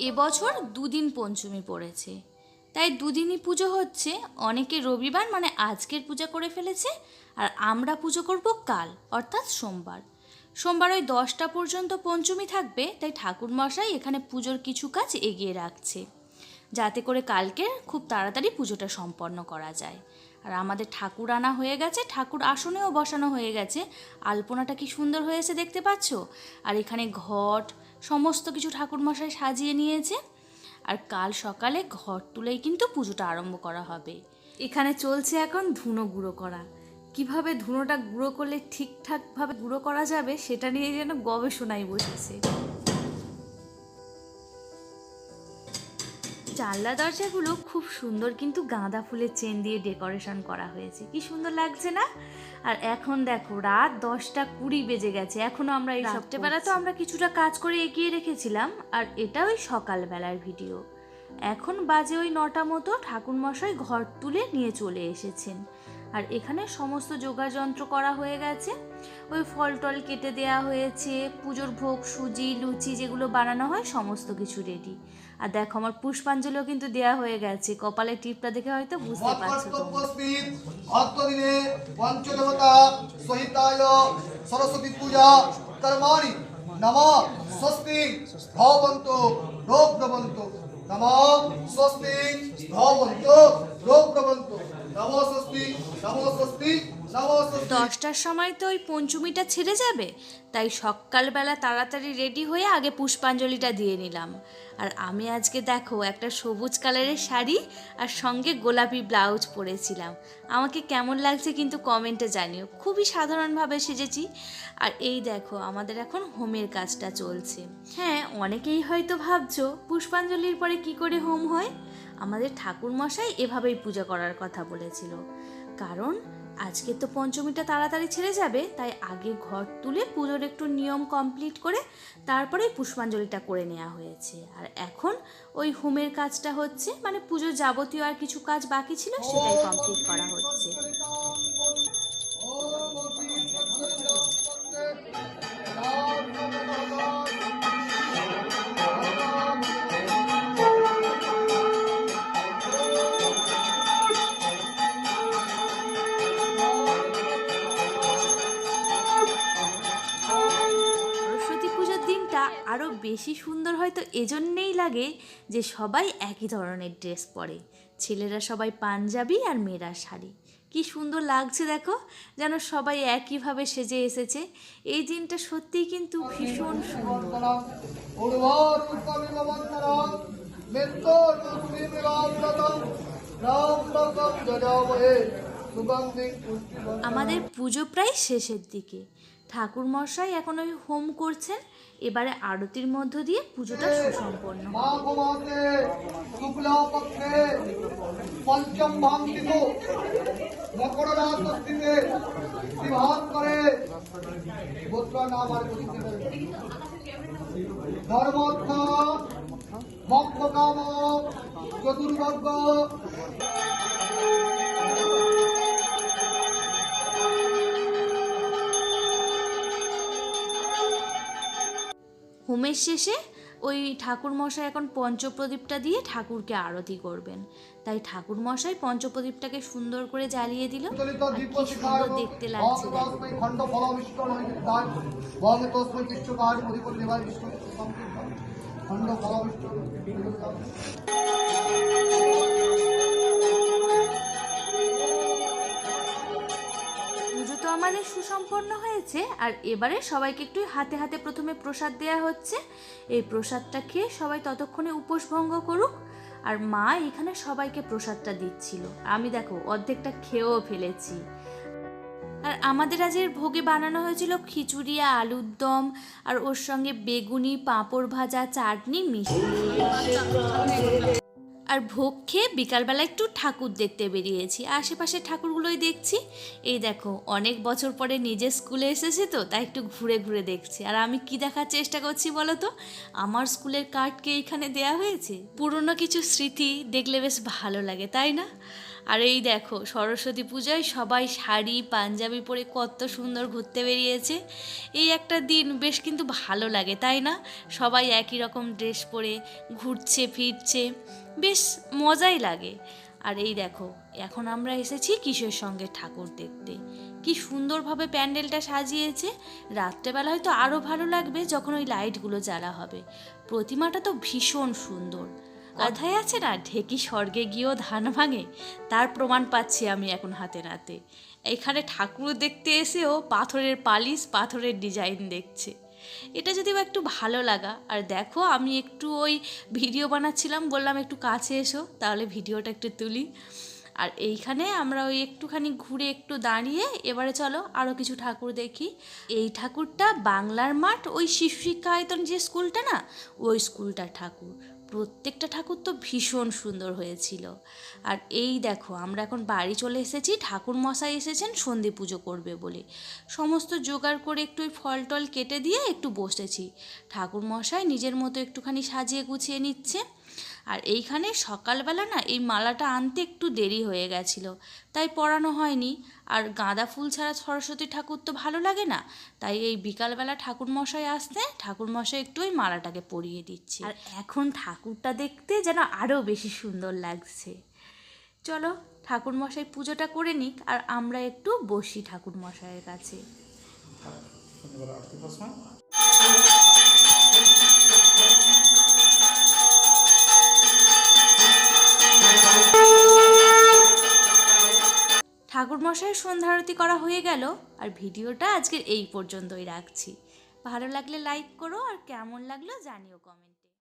এবছর দুদিন পঞ্চমী পড়েছে। তাই দুদিনই পুজো হচ্ছে, অনেকে রবিবার মানে আজকের পূজা করে ফেলেছে, আর আমরা পুজো করব কাল, অর্থাৎ সোমবার। সোমবার ওই দশটা পর্যন্ত পঞ্চমী থাকবে, তাই ঠাকুরমশাই এখানে পুজোর কিছু কাজ এগিয়ে রাখছে। যাতে করে কালকে খুব তাড়াতাড়ি পুজোটা সম্পন্ন করা যায়। আর আমাদের ঠাকুর আনা হয়ে গেছে, ঠাকুর আসনেও বসানো হয়ে গেছে। আলপনাটা কি সুন্দর হয়েছে দেখতে পাচ্ছ? আর এখানে ঘট, সমস্ত কিছু ঠাকুরমশাই সাজিয়ে নিয়েছে। আর কাল সকালে ঘর তুলেই কিন্তু পুজোটা আরম্ভ করা হবে। এখানে চলছে এখন ধুনো গুঁড়ো করা। কীভাবে ধুনোটা গুঁড়ো করলে ঠিকঠাকভাবে গুঁড়ো করা যাবে, সেটা নিয়ে যেন গবেষণায় বসেছে। জানলা দরজাগুলো খুব সুন্দর কিন্তু গাঁদা ফুলের চেন দিয়ে ডেকোরেশন করা হয়েছে। কি সুন্দর লাগছে না? আর এখন দেখো রাত দশটা কুড়ি বেজে গেছে। এখনও আমরা এই সপ্তাহবেলা তো আমরা কিছুটা কাজ করে এগিয়ে রেখেছিলাম। আর এটা ওই সকালবেলার ভিডিও। এখন বাজে ওই নটা মতো ঠাকুরমশাই ঘর তুলে নিয়ে চলে এসেছেন। আর এখানে সমস্ত যোগাযন্ত্র করা হয়ে গেছে। ওই ফল টল কেটে দেওয়া হয়েছে পুজোর ভোগ সুজি লুচি যেগুলো বানানো হয় সমস্ত কিছু রেডি আর দেখো আমার পুষ্পাঞ্জলিও কিন্তু দেওয়া হয়ে গেছে। কপালে টিপটা দেখে হয়তো বুঝতে পারছ ভক্তদিনে পঞ্চদেবতা সহিতায় সরস্বতী পূজা কর্মাণি নম স্বস্তি ভবন্ত রোগ্রবন্ত নম স্বস্তি ভবন্ত নম স্বস্তি নম স্বস্তি নম স্বস্তি দশটার সময় তো ওই পঞ্চমীটা ছেড়ে যাবে, তাই সকালবেলা তাড়াতাড়ি রেডি হয়ে আগে পুষ্পাঞ্জলিটা দিয়ে নিলাম। আর আমি আজকে দেখো একটা সবুজ কালারের শাড়ি আর সঙ্গে গোলাপি ব্লাউজ পরেছিলাম। আমাকে কেমন লাগছে কিন্তু কমেন্টে জানিও, খুবই সাধারণভাবে সেজেছি। আর এই দেখো, আমাদের এখন হোমের কাজটা চলছে। হ্যাঁ অনেকেই হয়তো ভাবছ, পুষ্পাঞ্জলির পরে কি করে হোম হয়? আমাদের ঠাকুরমশাই এভাবেই পূজা করার কথা বলেছিল। কারণ আজকে তো পঞ্চমীটা তাড়াতাড়ি ছেড়ে যাবে, তাই আগে ঘর তুলে পুজোর একটু নিয়ম কমপ্লিট করে তারপরেই পুষ্পাঞ্জলিটা করে নেওয়া হয়েছে। আর এখন ওই হোমের কাজটা হচ্ছে মানে পুজোর যাবতীয় আর কিছু কাজ বাকি ছিল সেটাই কমপ্লিট করা হচ্ছে। বেশি সুন্দর হয়তো এজন্যেই লাগে যে সবাই একই ধরনের ড্রেস পরে। ছেলেরা সবাই পাঞ্জাবি আর মেয়েরা শাড়ি। কি সুন্দর লাগছে দেখো, যেন সবাই একইভাবে সেজে এসেছে। এই দিনটা সত্যিই কিন্তু ভীষণ সুন্দর। আমাদের পুজো প্রায় শেষের দিকে। ঠাকুর মশাই এখন ওই হোম করছেন এবারে আরতির মধ্য দিয়ে পুজোটা সুসম্পন্ন। পঞ্চম করে হোমের শেষে ওই ঠাকুর মশাই এখন পঞ্চপ্রদীপটা দিয়ে ঠাকুরকে আরতি করবেন। তাই ঠাকুর মশাই পঞ্চপ্রদীপটাকে সুন্দর করে জ্বালিয়ে দিল। সুন্দর দেখতে লাগছে খণ্ড আমাদের সুসম্পন্ন হয়েছে, আর এবারে সবাইকে একটু হাতে হাতে প্রথমে প্রসাদ দেয়া হচ্ছে। এই প্রসাদটা খেয়ে সবাই ততক্ষণে উপোস ভঙ্গ করুক, আর মা এখানে সবাইকে প্রসাদটা দিচ্ছিল। আমি দেখো, অর্ধেকটা খেয়েও ফেলেছি। আর আমাদের আজের ভোগে বানানো হয়েছিল খিচুড়ি, আলুর দম, আর ওর সঙ্গে বেগুনি, পাঁপড় ভাজা, চাটনি মিষ্টি আর ভোগ খেয়ে বিকালবেলা একটু ঠাকুর দেখতে বেরিয়েছি। আশেপাশে ঠাকুরগুলোই দেখছি। এই দেখো, অনেক বছর পরে নিজের স্কুলে এসেছে তো, তাই একটু ঘুরে ঘুরে দেখছি। আর আমি কি দেখার চেষ্টা করছি বলো তো? আমার স্কুলের কার্ডকে এইখানে দেয়া হয়েছে? পুরনো কিছু স্মৃতি দেখলে বেশ ভালো লাগে, তাই না? আর এই দেখো, সরস্বতী পূজায় সবাই শাড়ি, পাঞ্জাবি পরে কত সুন্দর ঘুরতে বেরিয়েছে। এই একটা দিন বেশ কিন্তু ভালো লাগে, তাই না? সবাই একই রকম ড্রেস পরে ঘুরছে, ফিরছে। বেশ মজাই লাগে। আর এই দেখো, এখন আমরা এসেছি কিসের সঙ্গে ঠাকুর দেখতে? কি সুন্দরভাবে প্যান্ডেলটা সাজিয়েছে। রাত্রেবেলা হয়তো আরও ভালো লাগবে যখন ওই লাইটগুলো জ্বালা হবে। প্রতিমাটা তো ভীষণ সুন্দর। কথায় আছে না, ঢেকি স্বর্গে গিয়েও ধান ভাঙে, তার প্রমাণ পাচ্ছি আমি এখন হাতে নাতে। এখানে ঠাকুর দেখতে এসেও পাথরের পালিশ, পাথরের ডিজাইন দেখছে। এটা যদি বা একটু ভালো লাগা, আর দেখো আমি একটু ওই ভিডিও বানাচ্ছিলাম, বললাম একটু কাছে এসো, তাহলে ভিডিওটা একটু তুলি। আর এইখানে আমরা ওই একটুখানি ঘুরে একটু দাঁড়িয়ে, এবারে চলো আরও কিছু ঠাকুর দেখি। এই ঠাকুরটা বাংলার মাঠ, ওই শিশু শিক্ষা আয়তন যে স্কুলটা না, ওই স্কুলটার ঠাকুর। প্রত্যেকটা ঠাকুর তো ভীষণ সুন্দর হয়েছিল। আর এই দেখো, আমরা এখন বাড়ি চলে এসেছি ঠাকুর মশাই এসেছেন, সন্ধি পুজো করবে বলে। সমস্ত জোগাড় করে একটু ফল টল কেটে দিয়ে একটু বসেছি। ঠাকুর মশাই নিজের মতো একটুখানি সাজিয়ে গুছিয়ে নিচ্ছে। আর এইখানে সকালবেলা না এই মালাটা আনতে একটু দেরি হয়ে গেছিল। তাই পরানো হয়নি। আর গাঁদা ফুল ছাড়া সরস্বতী ঠাকুর তো ভালো লাগে না। তাই এই বিকালবেলা ঠাকুর মশাই আসতে ঠাকুর মশাই একটু ওই মালাটাকে পরিয়ে দিচ্ছে। আর এখন ঠাকুরটা দেখতে যেন আরও বেশি সুন্দর লাগছে। চলো ঠাকুর মশাই পুজোটা করে নিক আর আমরা একটু বসি ঠাকুর মশাইয়ের কাছে শনিবার আরতি ঠাকুর মশাইয়ের সন্ধ্যা আরতি করা হয়ে গেল, আর ভিডিওটা আজকের এই পর্যন্তই রাখছি। ভালো লাগলে লাইক করো, আর কেমন লাগল জানিও কমেন্ট